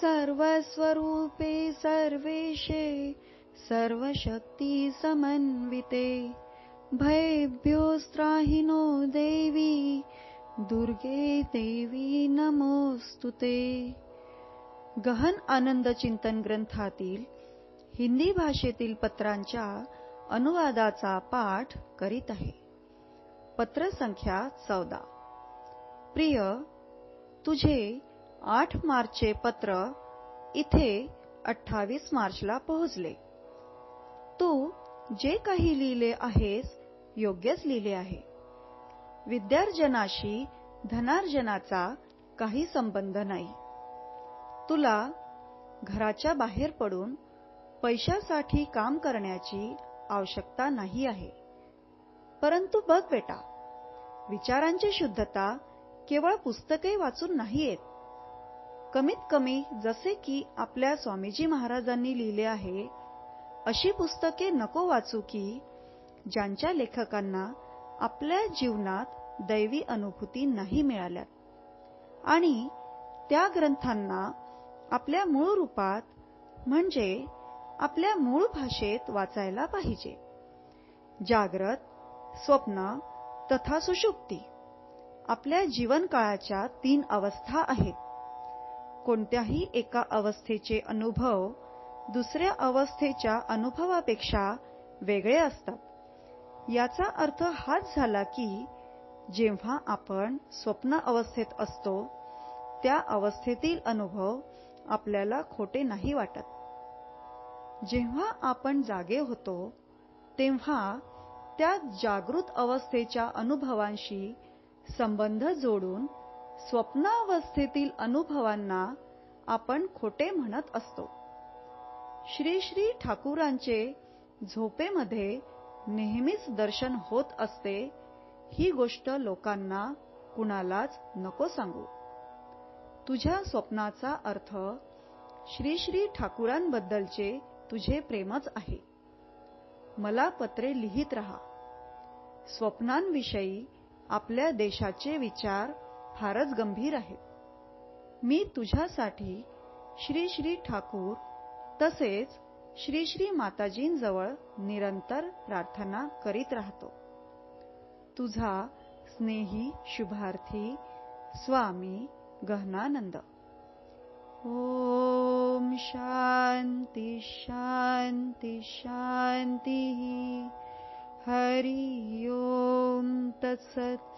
सर्वस्वरूपे सर्वेशे सर्वशक्ती समन्विते। भयेभ्योस्त्राहिनो देवी दुर्गे देवी नमोस्तुते गहन आनंद चिंतन ग्रंथातील हिंदी भाषेतील पत्रांच्या अनुवादाचा पाठ करीत आहे. पत्र संख्या चौदा. प्रिय तुझे आठ मार्चचे पत्र इथे अठ्ठावीस मार्चला पोहोचले. तू जे काही लिहिले आहेस योग्यच लिहिले आहे. विद्यार्जनाशी धनार्जनाचा काही संबंध नाही. तुला घराच्या बाहेर पडून पैशासाठी काम करण्याची आवश्यकता नाही आहे. परंतु बघ बेटा विचारांची शुद्धता केवळ पुस्तके वाचून नाही येत कमीत कमी जसे की आपल्या स्वामीजी महाराजांनी लिहिले आहे अशी पुस्तके नको वाचू की ज्यांच्या लेखकांना आपल्या जीवनात दैवी अनुभूती नाही मिळाल्या आणि त्या ग्रंथांना आपल्या मूळ रूपात म्हणजे आपल्या मूळ भाषेत वाचायला पाहिजे. जाग्रत स्वप्न तथा सुषुप्ती आपल्या जीवनकाळाच्या तीन अवस्था आहेत. कोणत्याही एका अवस्थेचे अनुभव दुसऱ्या अवस्थेच्या अनुभवापेक्षा वेगळे असतात. याचा अर्थ हाच झाला की जेव्हा आपण स्वप्न अवस्थेत असतो त्या अवस्थेतील अनुभव आपल्याला खोटे नाही वाटत. जेव्हा आपण जागे होतो तेव्हा त्या जागृत अवस्थेच्या अनुभवांशी संबंध जोडून स्वप्नावस्थेतील अनुभवांना आपण खोटे म्हणत असतो. श्री श्री ठाकूरांचे झोपेमध्ये नेहमीच दर्शन होत असते ही गोष्ट लोकांना कुणालाच नको सांगू. तुझ्या स्वप्नाचा अर्थ श्री श्री ठाकूरांबद्दलचे तुझे प्रेमच आहे. मला पत्रे लिहित रहा. स्वप्नांविषयी आपल्या देशाचे विचार फारच गंभीर आहेत. मी तुझ्यासाठी श्री श्री ठाकूर तसेच श्री श्री माताजींजवळ निरंतर प्रार्थना करीत राहतो. तुझा स्नेही शुभार्थी स्वामी गहनानंद. ओम शांती शांती शांती. हरि ओम तत्सत.